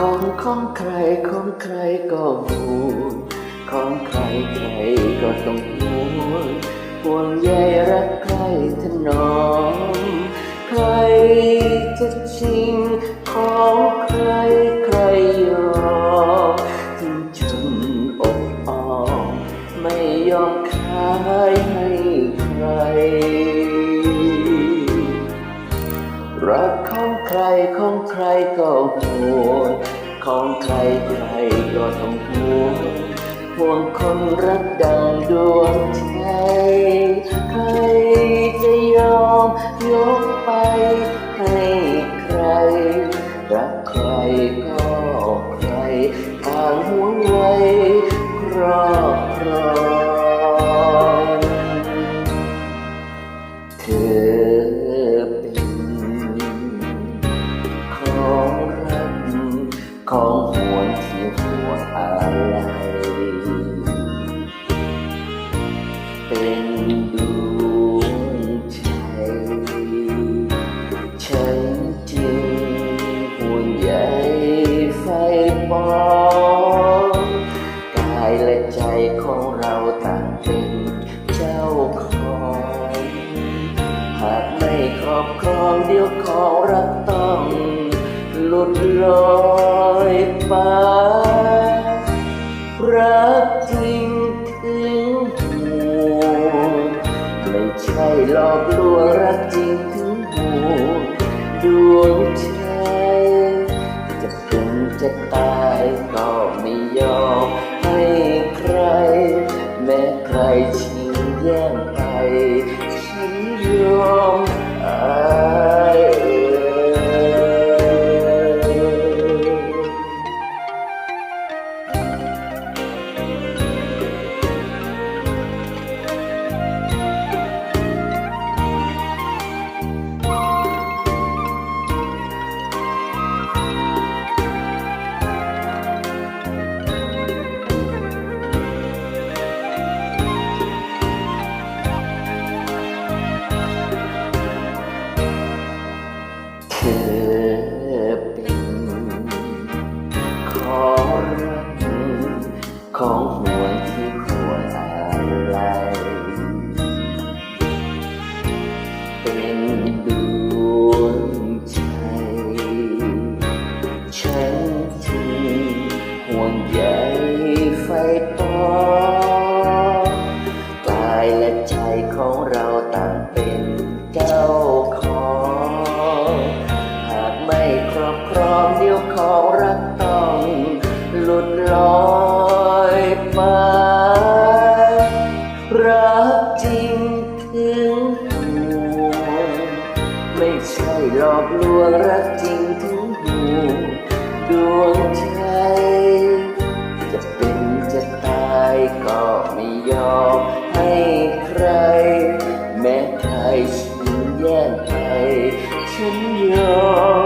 ของใครของใครก็ห่วงของใครใครก็ต้องห่วงห่วงใยรักใครถนอมใครจะชิงของใครใครยอมถึงจนอดออมไม่ยอมขายให้ใครรักของใค รของใครก็ห่วง ของใครใครก็ต้องห่วงห่วงคนรักดังดวงใจใครจะยอมยกไปให้ใคร รักใครก็ใครต่างห่วงไว้ครอบครอง เป็นเจ้าของ หากไม่ครอบครองเดี๋ยวของรักต้องหลุดลอยไปรักจริงถึงห่วงไม่ใช่หลอกลวงรักจริงถึงห่วงดวงใจจะเป็นจะตายก็ไม่ยอม ฉันจึงห่วงใยไฟปอกายและใจของเราต่างเป็นเจ้าของ หากไม่ครอบครองเดี๋ยวของรักต้องหลุดลอยไปรักจริงถึงห่วงไม่ใช่หลอกลวงรักจริง ดวงใจ จะเป็นจะตายก็ไม่ยอมให้ใคร แม้ใครฉันแย่งไปฉันยอม